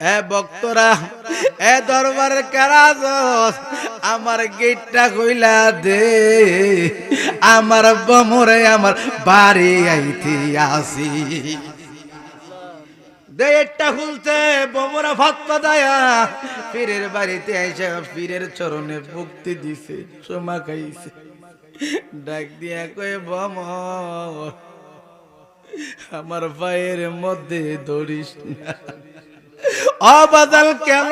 এ ভক্তরা, এ দরবারের কারাজ আমার গেটটা কইলা দে। আমার বমরে আমার বাড়ি আইতে আসি। দেড়টা খুলতে, বমরা ভাত্তা দায়া। পীরের বাড়িতে এসে পীরের চরণে ভক্তি দিছে সোমা খাইছে। ডাক দিয়া কয়ে বম আমার পায়ের মধ্যে ধরিস না। অবাদাল কেন?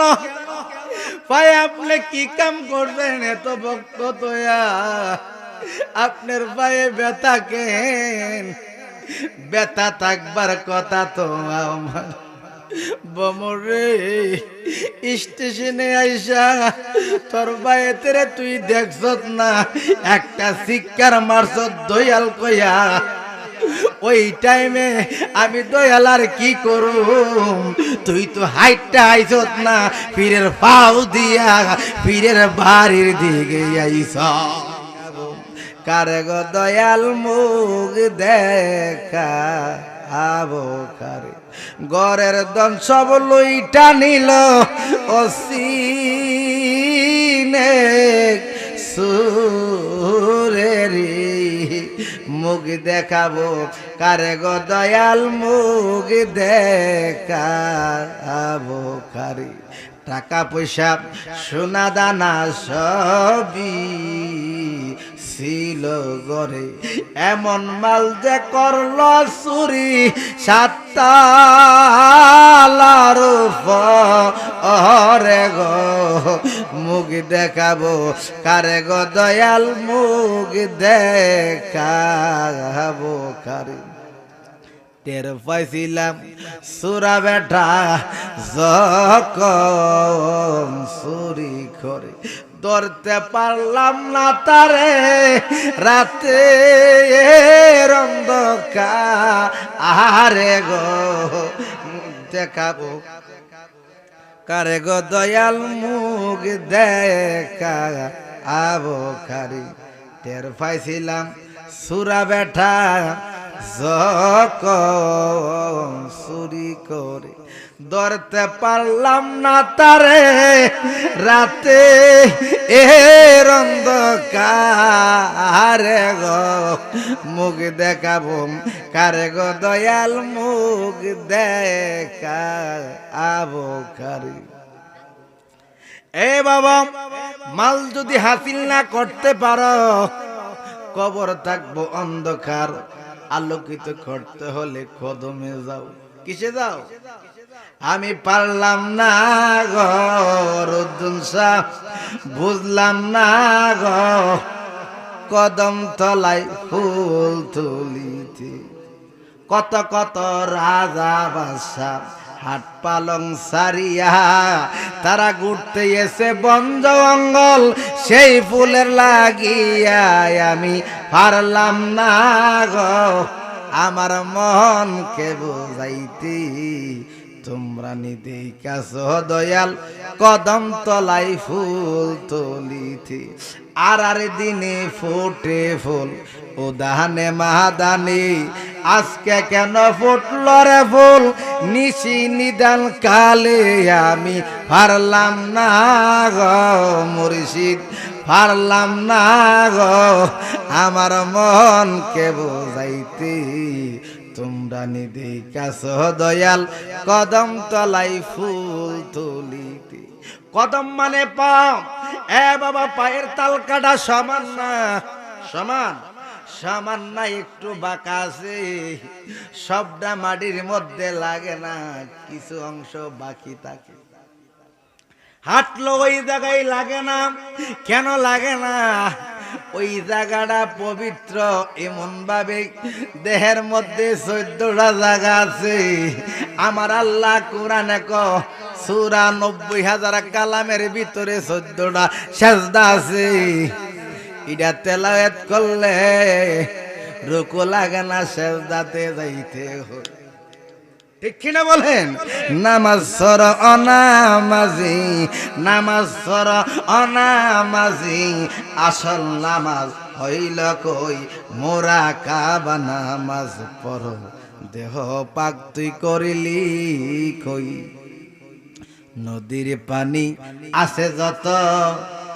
ভাই, আপনি কি কাম করবেন এত ভক্ত তোয়া আপনার পায়ে ব্যথা কেন? ব্যথা থাকবার কথা তো আমার। বমরে, স্টেশনে আইসা, তোর বায়েতে তুই দেখছত না, একটা শিক্ষার মারছত দয়াল কইয়া। ওই টাইমে আমি দয়াল আর কি করু তুই তো হাইটটা আইছত না, পীরের পাও দিয়া, পীরের বাড়ির দিকে আইস। কারে গো দয়াল মুখ দেখা আবো কারে? গড়ের দন সব লইটা নিল অসিনে সুরেরি মুখ দেখাবো কারে গো দয়াল মুখ দেখাবো? কারে টাকা পয়সা সোনা দানা সবই। ছিল গরে এমন মাল যে করল চুরি সাতালার পরে গো। মুখ দেখাবো, কারে গো দয়াল মুখ দেখাবো কারে? টের পাইছিলাম, সুরা বেটা যখন চুরি করে। ধরতে পারলাম না তারে। রাতে আহারে গো দেখাবো। কারে গো দয়াল মুখ দেখা আবো কারি টের পাইছিলাম সুরা বেঠা যখন চুরি করে। ধরতে পারলাম না তারে। রাতে এ কারে গো, মুখ দেখাবো। কারে গো দয়াল, মুখ দেখা কারি? এ বাবা, মাল যদি হাসিল না করতে পারো, কবর থাকব অন্ধকার। আলোকিত করতে হলে কদমে যাও। কিসে যাও? আমি পারলাম না গরুদ্দুনসা বুঝলাম না গ কদম তলাই ফুল তুলিতে। কত কত রাজা বাসা হাট পালং সারিয়া, তারা ঘুরতে এসে বন জঙ্গল সেই ফুলের লাগিয়া আমি পারলাম না গো। আমার মনকে বোঝাইতে তোমরা নিতে কাছ দয়াল, কদম তলাই ফুল তুলিতে। আর আর দিনে ফোটে ফুল ও দাহানে মাহাদানি, আজকে কেন ফুটল রে ফুল? নিশি নিদান কালে আমি পারলাম না গো মুর্শিদ পারলাম না গো, আমার মনকে বোঝাইতে তোমরা নিধি কাছ দয়াল কদম তলাই ফুল তুলিতে। কদম মানে পা। এ বাবা, পায়ের তালকাটা সমান না। সমান? সামান্য একটু বাঁকা আছে। সবটা মাটির মধ্যে লাগে না, কিছু অংশ বাকি থাকে। হাঁটলো ওই জায়গায় লাগে না। কেন লাগে না? ওই জায়গাটা পবিত্র, এমন ভাবে দেহের মধ্যে চোদ্দটা জায়গা আছে। আমার আল্লাহ কোরআনে ক সুরা নব্বই হাজার কালামের ভিতরে চোদ্দটা সেজদা আছে। এটা তেলাওয়াত করলে রুকু লাগে না, সেজদাতে যাইতে হয়। ঠিক কিনা বলেন? নামাজ সর অনামাজি, নামাজ সর অনামাজি, আসল নামাজ হইল কই? মোরা কাবা নামাজ পড়। দেহ পাক তুই করিলি কই? নদীর পানি আছে যত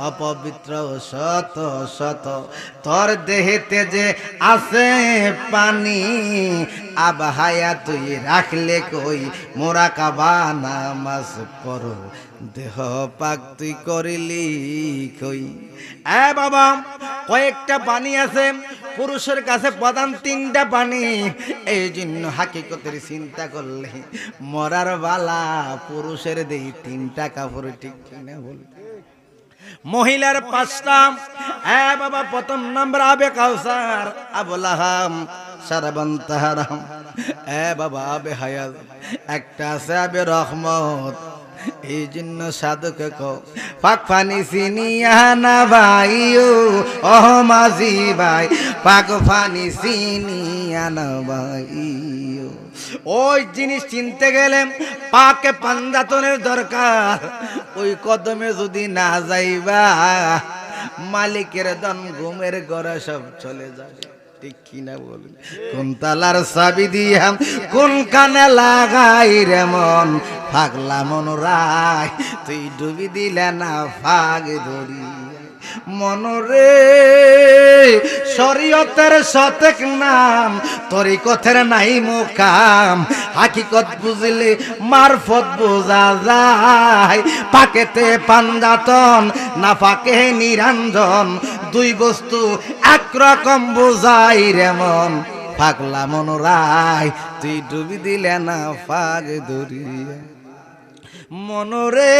অপবিত্র শত শত। তোর দেহেতে যে আছে পানি, আবহায়া তুই রাখলে কই? মোরা কাবা নামাজ পর দেহ পাক তুই করিলি কই? এ বাবা, কয়েকটা পানি আছে। পুরুষের কাছে প্রধান তিনটা পানি এই জন্য হাকিকতের চিন্তা করলে মরার বালা পুরুষের দেই তিনটা কাপড় ঠিক কিনা বল মহিলার পাঁচটা। এ বাবা, প্রথম নম্বর আবে কাউসার আবুল আহাম সারাবন্তাহারাম। এ বাবা, আবে হায়াত একটা আছে আবে রহমত। এই জন্য সাধক পাক ফানি সিনিয়া না ভাইও ও মাঝি ভাই, পাক ফানি সিনিয়া না ভাইও ওই জিনিস চিনতে গেলে পাকে পাঞ্জাতনের দরকার। ওই কদমে যদি না যাইবা, মালিকের দন ঘুমের ঘরে সব চলে যাবে। ঠিক কিনা তালার চাবি দিয়া, কোন কানে লাগাই রে মন? ফাগলা মন রায়, তুই ডুবি দিলে না, ফাগ ধরি। মনরে। শরীয়তের সতেক নাম তরিকথের নাই মুকাম। হাকিকত বুঝলে মারফত বোঝা যায়। পাকেতে পাঞ্জাতন না পাকে নিরঞ্জন। দুই বস্তু একরকম বোঝাই রে মন। ফাগলা মন রায় তুই ডুবি দিলে না, ফাগ দরিয়া। মনরে।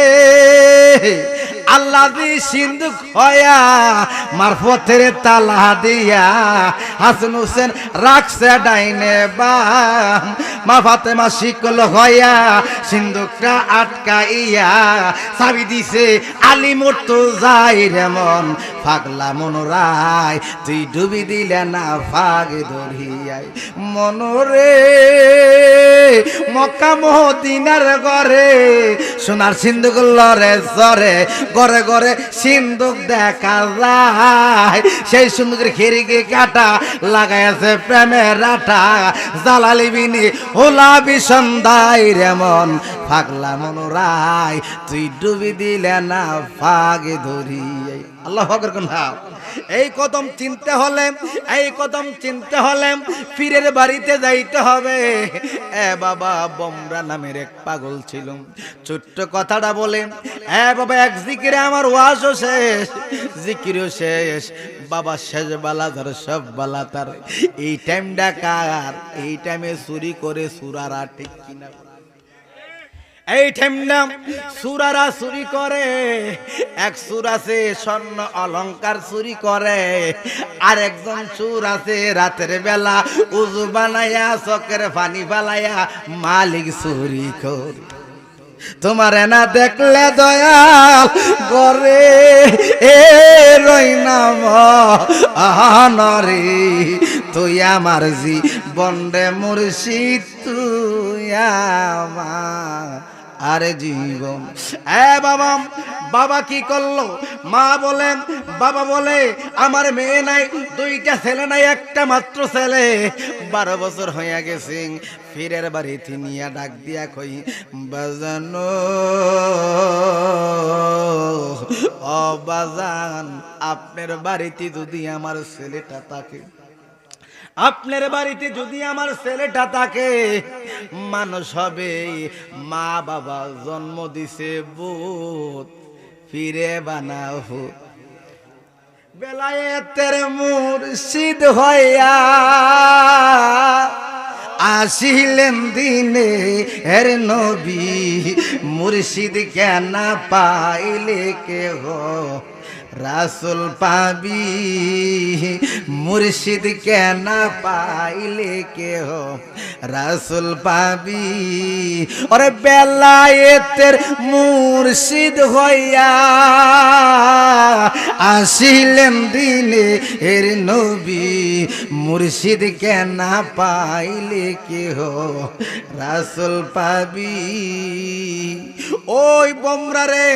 আল্লাহ দি সিন্ধু খয়া মারফতের তালা দিয়া হাসান হোসেন রাখছে ডাইনে বাম। মা ফাতেমা শিকল হয়া সিন্ধুকটা আটকাইয়া চাবি দিছে, আলী মতো যাই রে মন ফাগলা মন রায় তুই ডুবি দিলে না ফাগ ধরিয়াই। মনরে, মক্কা মহদিনার ঘরে সোনার সিন্ধুক লরে জরে ঘরে ঘরে সিন্ধুক দেখা যায়। সেই সিন্ধুকের খিড়কি কাটা লাগাইছে প্রেমের আটা। জালালি বিনি হোলা বিসন্দাই রেমন ফাগলা মন রায় তুই ডুবি দিলে না ফাগে ধরি আল্লাহ ফাকর কোন এই কদম চিনতে হলে, এই কদম চিনতে হলে পীরের বাড়িতে যাইতে হবে। এ বাবা, বমরা নামের এক পাগল ছিল। ছোট্ট কথাটা বলে, এ বাবা, এক জিকিরে আমার ওয়াজও শেষ, জিকিরও শেষ। বাবা, শেষ বালা ধর সব বালা তার। এই টাইমটা কার? এই টাইমে চুরি করে সুরারা ঠিক কিনা? এই ঠেমনা সুরারা চুরি করে এক সুর আছে, স্বর্ণ অলংকার চুরি করে। আর একজন চুর আছে, রাতের বেলা উজু বানাইয়া চকের পানি ফালাইয়া মালিক চুরি করে। তোমার না দেখলে দয়াল গরে, এ রই নাম আনরে তুই আমার জি বন্ডে মুর্শিদ, তুই আমার আরে জীবন এ বাবা বাবা কি করল? মা বলেন বাবা বলে, আমার মেয়ে নাই, দুইটা ছেলে নাই, একটা মাত্র ছেলে। বারো বছর হইয়া গেছে, ফিরের বাড়ি তিনিয়া ডাক দিয়া কই, বাজানো ও বাজান, আপনার বাড়িতে যদি আমার ছেলেটা থাকে। আপনার বাড়িতে যদি আমার ছেলেটা থাকে, মানুষ হবে, মা বাবা জন্ম দিছে বুত, ফিরে বানাও বেলায়েতের মুর্শিদ হইয়া আসিলেন দিনে এর নবী মুর্শিদ কেন পাইলে কেহ রাসুল পাবি, মুর্শিদ কেন পাইলে কেহ? রাসুল পাবি, ওরে বেলায়েতের মুর্শিদ হইয়া আসিলেন দিনে এর নবী, মুর্শিদ কেন পাইলে কেহ? রাসুল পাবি, ওই বমরা রে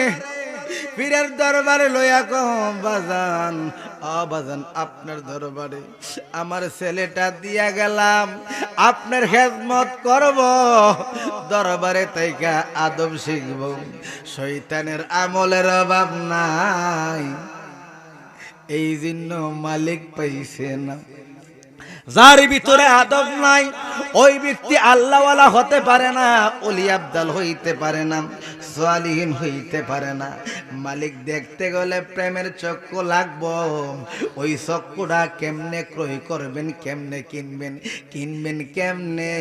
পীরের দরবারে লইয়া কম বাজান অবাজান আপনার দরবারে আমার ছেলেটা দিয়া গেলাম, আপনার খেদমত করব, দরবারে তাইকা আদব শিখব শৈতানের আমলের অভাব নাই, এই জন্য মালিক পাইছে না। যার ভিতরে আদব নাই, ওই ব্যক্তি আল্লাহওয়ালা হতে পারে না, অলি আবদাল হইতে পারে না। সোয়ালিহীন হইতে পারে না। মালিক দেখতে গেলে প্রেমের চক্ষু লাগবো। ওই চক্ষুটা কেমনে ক্রয় করবেন, কেমনে কিনবেন? কিনবেন কেমনে?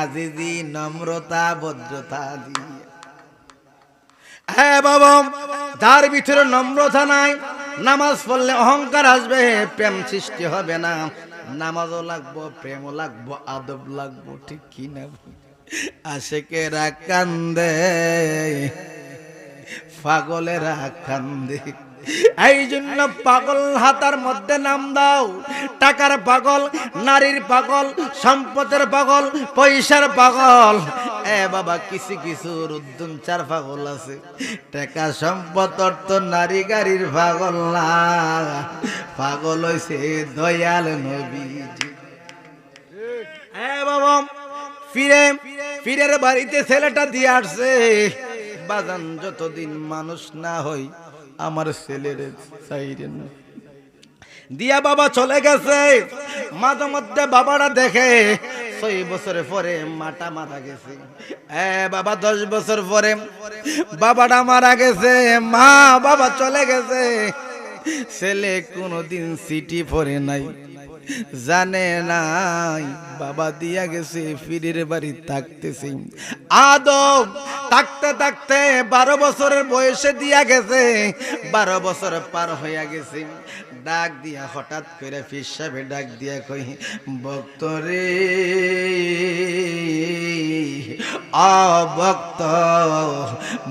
আজিজি নম্রতা, ভদ্রতা দিয়ে। হ্যাঁ বাবা, যার ভিতরে নম্রতা নাই, নামাজ পড়লে অহংকার আসবে, প্রেম সৃষ্টি হবে না। নামাজও লাগবো, প্রেমও লাগবো, আদব লাগবো, ঠিক কি না আশেকেরা কান্দে, পাগলেরা কান্দে। এই জন্য পাগল হাতার মধ্যে নাম দাও। টাকার পাগল, নারীর পাগল, সম্পদের পাগল, পয়সার পাগল। এ বাবা, কিছু কিছু রুদ্দুন চার পাগল আছে। টাকা সম্পদ, অর্থ, নারী গাড়ির পাগল না। পাগল হইছে দয়াল নবীজি। হ্যাঁ বাবা ফিরে, ফিরের বাড়িতে ছেলেটা দিয়ে আসছে। বাজান, যতদিন মানুষ না হই, আমার ছেলের চাইরে না। দিয়া বাবা চলে গেছে। মাঝে মধ্যে বাবারা দেখে, ছয় বছর পরে মাটা মারা গেছে। এ বাবা, দশ বছর পরে বাবাটা মারা গেছে। মা, বাবা চলে গেছে। ছেলে কোনোদিন সিটি পরে নাই। জানে নাই। বাবা দিয়া গেছে, ফিরের বাড়ি থাকতেছে। আদম থাকতে থাকতে বারো বছরের বয়সে দিয়া গেছে, বারো বছর পার হইয়া গেছে। ডাক দিয়া হঠাৎ করে ফির ফিসাবে ডাক দিয়া কই ভক্তরে অভক্ত,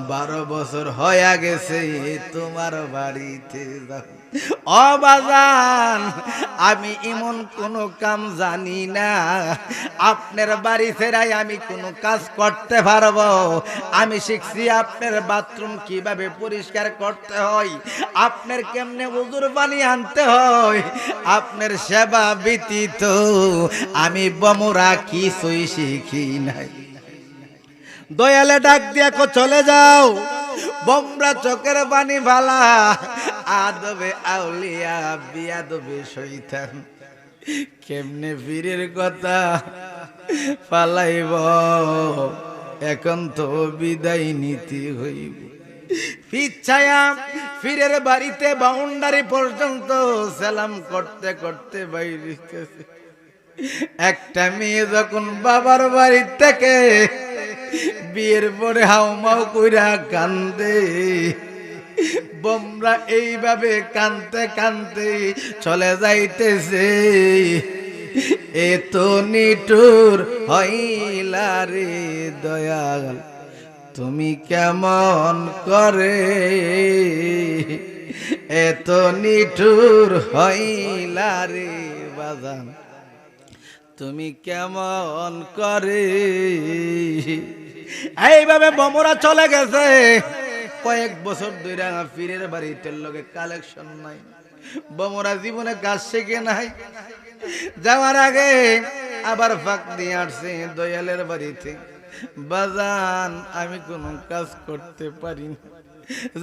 বারো বছর হইয়া গেছে, তোমার বাড়িতে যাও। অবাজান আমি এমন কোন কাম জানি না। আপনার বাড়ি ফেরাই আমি কোনো কাজ করতে পারব। আমি শিখছি আপনার বাথরুম কীভাবে পরিষ্কার করতে হয়। আপনার কেমনে উজুর পানি আনতে হয়। আপনার সেবা ব্যতীত আমি বমরা কিছুই শিখি নাই। দয়ালে ডাক দিয়া চলে যাও। বমরা চোখের পানি ভালা আদবে আউলিয়া, বিয়াদবে শৈতান কেমনে বীরের কথা পালাইব? এখন তো বিদায় নীতি হইব। পিচ্ছায়া ফিরের বাড়িতে বাউন্ডারি পর্যন্ত সালাম করতে করতে বাইরে একটা মেয়ে যখন বাবার বাড়ি থেকে বিয়ের পরে হাউমাউ কইরা কান্দে। বোমরা এইভাবে কানতে কানতে চলে যাইতেছে। এত নিটুর হইলা রে দয়াল, তুমি কেমন করে? এত নিঠুর হইলা রে বাজান, তুমি কেমন করে? এইভাবে বমরা চলে গেছে। কয়েক বছর ধরে ফিরের বাড়িতে লোকে কালেকশন নাই। বমরা জীবনে কাজ শিখে নাই। যাওয়ার আগে আবার ফাঁক দিয়ে আসছে দয়ালের বাড়িতে। বাজান, আমি কোনো কাজ করতে পারি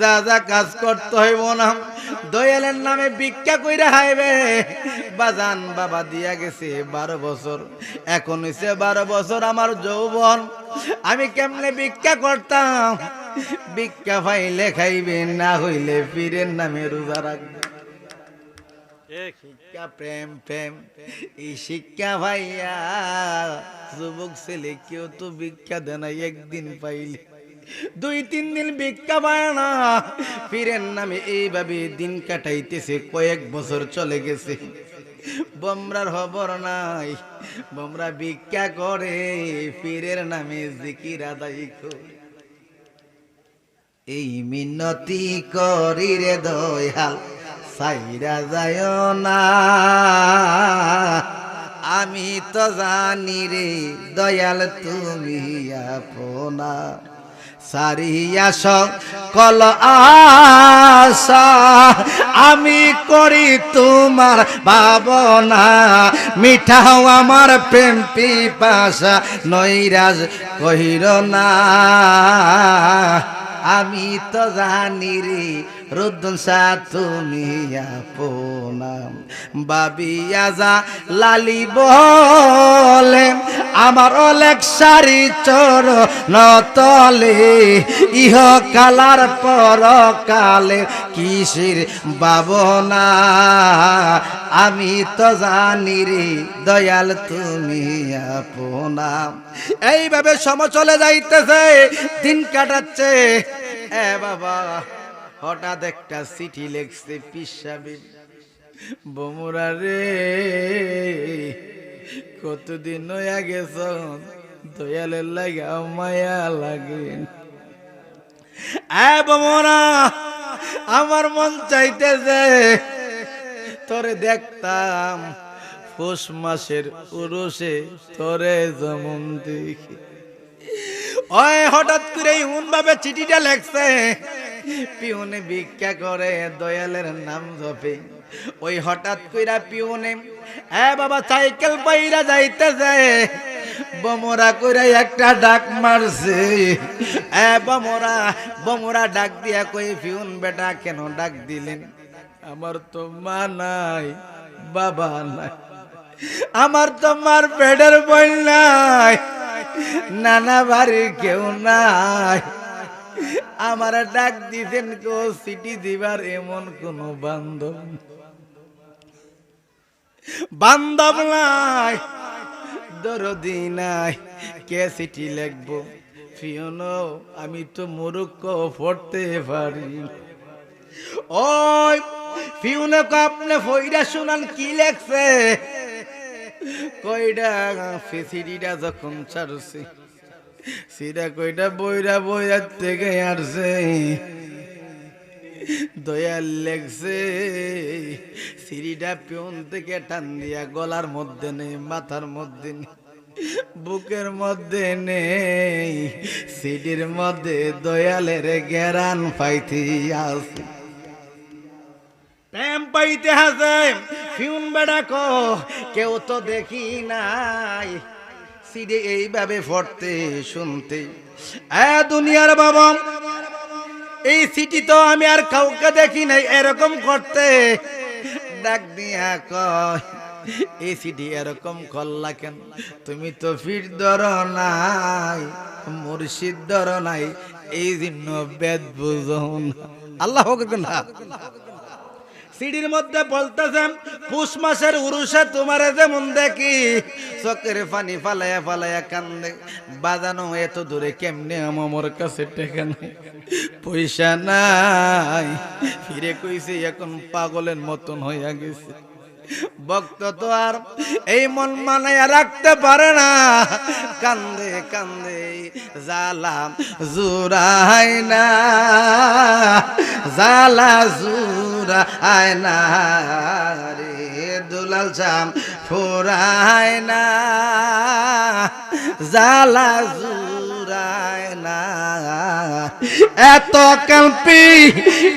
যা যা কাজ করতে হইব না। দয়ালের নামে ভিক্ষা কইরা হাইবে। বাজান বাবা দিয়া গেছে বারো বছর। এখন হইছে বারো বছর আমার যৌবন। আমি কেমনে ভিক্ষা করতাম? ভিক্ষা পাইলে খাইবে না হইলে পীরের নামে রোজা রাখবে। শিক্ষা প্রেম প্রেম। এই শিক্ষা ভাইয়া যুবক ছেলে কেউ তো ভিক্ষা দেয় না একদিন পাইলে। দুই তিন দিন ভিক্ষা পায় না। পীরের নামে এইভাবে দিন কাটাইতেছে কয়েক বছর চলে গেছে। বমরার খবর নাই বমরা ভিক্ষা করে পীরের নামে জিকির আদায় করে। এই মিনতি করি রে দয়াল সাইরা যায় না। আমি তো জানি রে দয়াল, তুমি আপনা। সারিয়া কল আশা আমি করি তোমার ভাবনা। মিঠাও আমার প্রেম পিপাসা, নৈরাজ কহির না। আমি তো জানি রে রুদ্দন সা তুমি আপনাম। বাবিয়া যা লালি বলে, আমার অলেক সারি চর নতলে, ইহ কালার পর কালে কিসের বাবনা আমি তো জানি রে দয়াল, তুমি আপনাম। এইভাবে সম চলে যাইতেছে, দিন কাটাচ্ছে। এ বাবা। হঠাৎ একটা চিঠি লেখছে পিসাবি বমুরা রে, কতদিন হইয়া গেছ? দয়ালের লাগা মায়া লাগে। বমুরা, আমার মন চাইতে চাইতেছে, তোরে দেখতাম পৌষ মাসের উরুষে তোরে যেমন দেখি। ওই হঠাৎ করে এমন ভাবে চিঠিটা লেখছে পিউনে ভিক্ষা করে, দয়ালের নাম জপে। ওই হঠাৎ কইরা পিউনে, এ বাবা, সাইকেল পাইরা যাইতেছে। বমরা কইরা একটা ডাক মারছে। এ বমরা বমরা ডাক দিয়া কই পিউন বেটা, কেন ডাক দিলেন? আমার তো মা নাই, বাবা নাই। আমার তো মার পেটের বই নাই। নানা বাড়ির কেউ নাই। আমার ডাক দিছেন কো সিটি দিবার এমন কোন বান্ধব বান্ধব নাই, দরদি নাই। কে সিটি লিখব? আমি তো মুরুক্ষ পড়তে পারি। ওই ফিউনে আপনি ফইরা শুনান কি লেখছে? কইডা ফিসিডিটা যখন ছাড়ছে। সিরা কইটা বইরা বইরা থেকে আসছে। দয়াল লেগছে। সিঁড়িটা পিয়ন থেকে টান দিয়া গলার মধ্যে নেই, মাথার মধ্যে নেই, বুকের মধ্যে নেই। সিডির মধ্যে দয়ালের গেরান পাইতে আছে প্রেম পাইতে হাসে ফিউন বেড়া কেউ তো দেখি নাই। সিডে এইভাবে পড়তে শুনতে। এ দুনিয়ার বাবা, এই সিটি তো আমি আর কাউকে দেখি নাই, এরকম করতে। ডাক দিয়া কয়, এই সিটি এরকম করলা কেন? তুমি তো ফির ধর নাই, মুর্শিদ ধর নাই, এই জন্য বেদ বুঝন আল্লাহ না সিঁড়ির মধ্যে বলতেছেন পুষ মাসের উরুষে তোমারে যেমন দেখি, চোখের পানি ফালাইয়া ফালাইয়া কান্দে। বাজানো এত দূরে কেমনে আমার কাছে টেকা নাই পয়সা নাই। ফিরে কইছে, এখন পাগলের মতন হইয়া গেছে। ভক্ত তো আর এই মন মানাইয়া রাখতে পারে না। কান্দে কান্দে জালাম জুরাই না। জালা জুরাই না রে, দুলাল চাম ফুরাই না। জালা জুরাই না এত কল্পি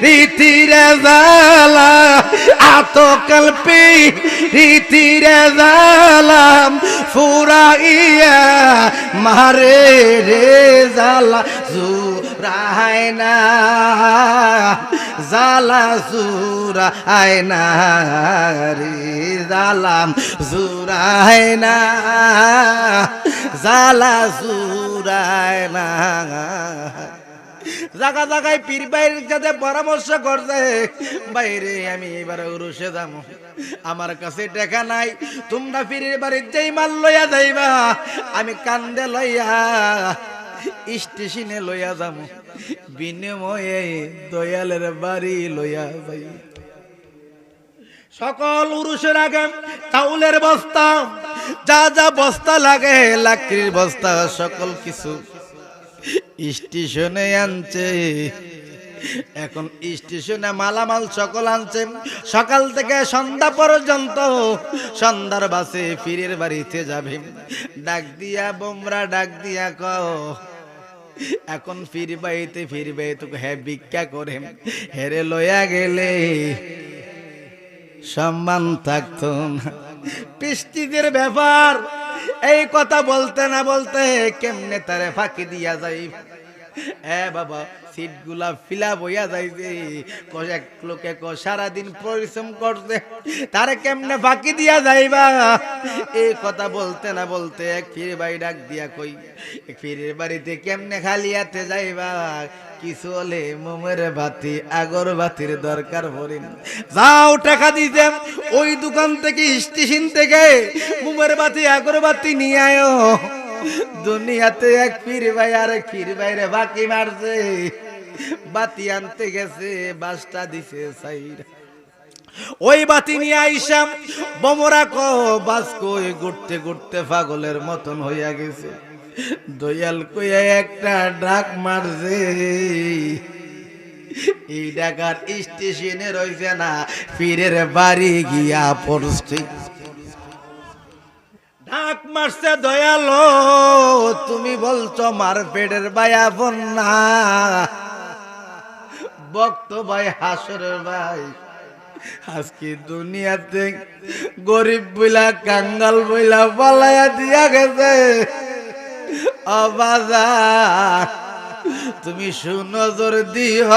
রীতিরে জালা এত কল্পি রীতিরে জালাম ফুরাইয়া মারে রে জালা জুরাই না জালা জুরাই না রে জালাম জুরাই না জালা জুরাই না। জায়গা জায়গায় পীর বাইরের সাথে পরামর্শ করছে বাইরে আমি এবার উরুষে যাব। আমার কাছে টাকা নাই, তোমরা পীরের বাড়ির যেই মাল লইয়া যাইবা। আমি কান্দে লইয়া স্টেশনে লইয়া যাব বিনিময়ে দয়ালের বাড়ি লইয়া যাই। সকল উরুষের আগে চাউলের বস্তা, যা যা বস্তা লাগে, লাকড়ির বস্তা, সকল কিছু স্টেশনে আনছে। এখন স্টেশনে মালামাল সকল আনছে। সকাল থেকে সন্ধ্যা পর্যন্ত সন্ধ্যার বাসে ফিরের বাড়িতে যাবে। ডাক দিয়া, বোমরা, ডাক দিয়া ক এখন ফিরবাইতে ফিরবে তোকে হ্যাঁ ভিক্ষা করে। হেরে লয়া গেলে সম্মান থাকতো না। পৃষ্টিদের ব্যাপার, এই কথা বলতে না বলতে কেমনে তারে ফাঁকি দিয়া যাই কেমনে বাড়িতে কেমনে খালি হাতে যাইবা? কিছু হলে মোমের বাতি আগর বাতির দরকার পড়েন যাও টাকা দিতে, ওই দোকান থেকে স্টেশন থেকে মোমের বাতি আগর বাতি নিয়ে আয়ো। দুনিয়াতে এক পীর ভাই আর এক পীর ভাইরে বাকি মারছে। বাতি আনতে গেছে বাসটা দিছে সাইরা ওই বাতি নিয়ে আইসাম বমরা ক, বাস কই ঘুরতে ঘুরতে পাগলের মতন হইয়া গেছে। দয়াল কইয়া একটা ডাক মারছে। এই ডাকার স্টেশনে রয়েছে না, পীরের বাড়ি গিয়া পড়ছে। ডাক মারছে দয়ালো, তুমি বলছো মার পেটের বায়া বন্যা। বক্ত ভাই হাসরের ভাই, আজকে দুনিয়াতে গরিব বইলা, কাঙ্গাল বইলা পালাইয়া দিয়া গেছে। অবাজা তুমি সুনজর দিহ,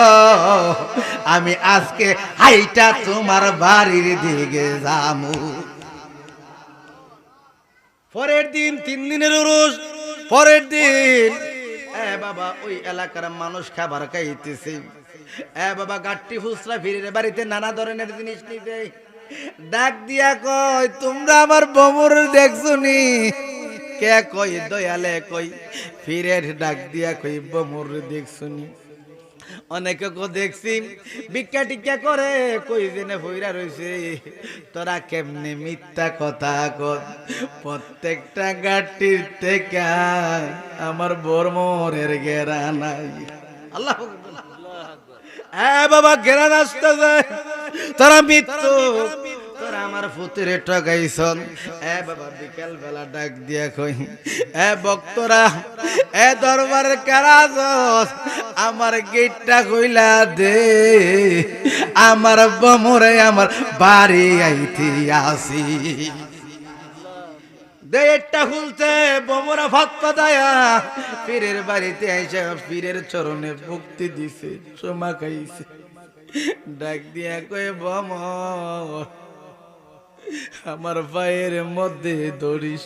আমি আজকে হাইটা তোমার বাড়ির দিকে যামু। পরের দিন তিন দিনের উরুস পরের দিন এ বাবা, ওই এলাকার মানুষ খাবার খাইতেছে। এ বাবা, গাট্টি ফুসরা ফিরে বাড়িতে নানা ধরনের জিনিস নিতে। ডাক দিয়া কয়, তোমরা আমার বমর দেখছ নি? কে কই দয়ালে কই ফিরে ডাক দিয়া কই বমর দেখছ নি? অনেকে কো দেখছি। ভিক্ষা টিক্ষা করে কই জেনে ভইরা রইছে? তোরা কেমনে মিথ্যা কথা কর প্রত্যেকটা গাটির থেকে আমার বর্মরের গেরা নাই। আল্লাহ হ্যাঁ বাবা গেরা আসতে যায় তোরা মৃত্যু। আমার ফুতের ঠগাইছন। এ বাবা, বিকেল বেলা ডাক দিয়া কই, এ ভক্তরা, এ দরবারের কারাজ আমার গেটটা কইলা দে। আমার বমরে আমার বাড়ি আইতে আসি। দেড়টা খুলতে বমরা ভাত দায়া, পীরের বাড়িতে আইসা পীরের চরণে ভক্তি দিছে সোমা খাইছে। ডাক দিয়া কয়ে বম আমার ভাইয়ের মধ্যে ধরিস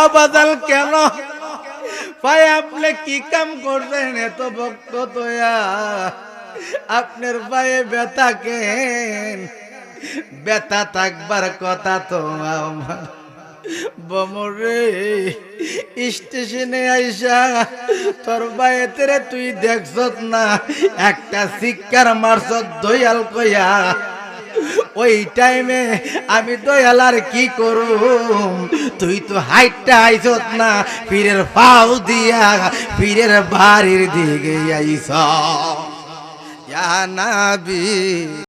অবাদাল কেন? ভাই, আপনি কি কাম করবেন এত ভক্ত তোয়া আপনার পায়ে ব্যথা কেন? ব্যথা থাকবার কথা তো আমার। বমরে স্টেশনে আইসা, তোর বায়েতে তুই দেখছত না, একটা শিক্ষার মারছত দয়াল কইয়া। ওই টাইমে আমি দয়াল আর কি করু তুই তো হাইটটা আইছত না, পীরের পাও দিয়া, পীরের বাড়ির দিকে আইস। না নাবি।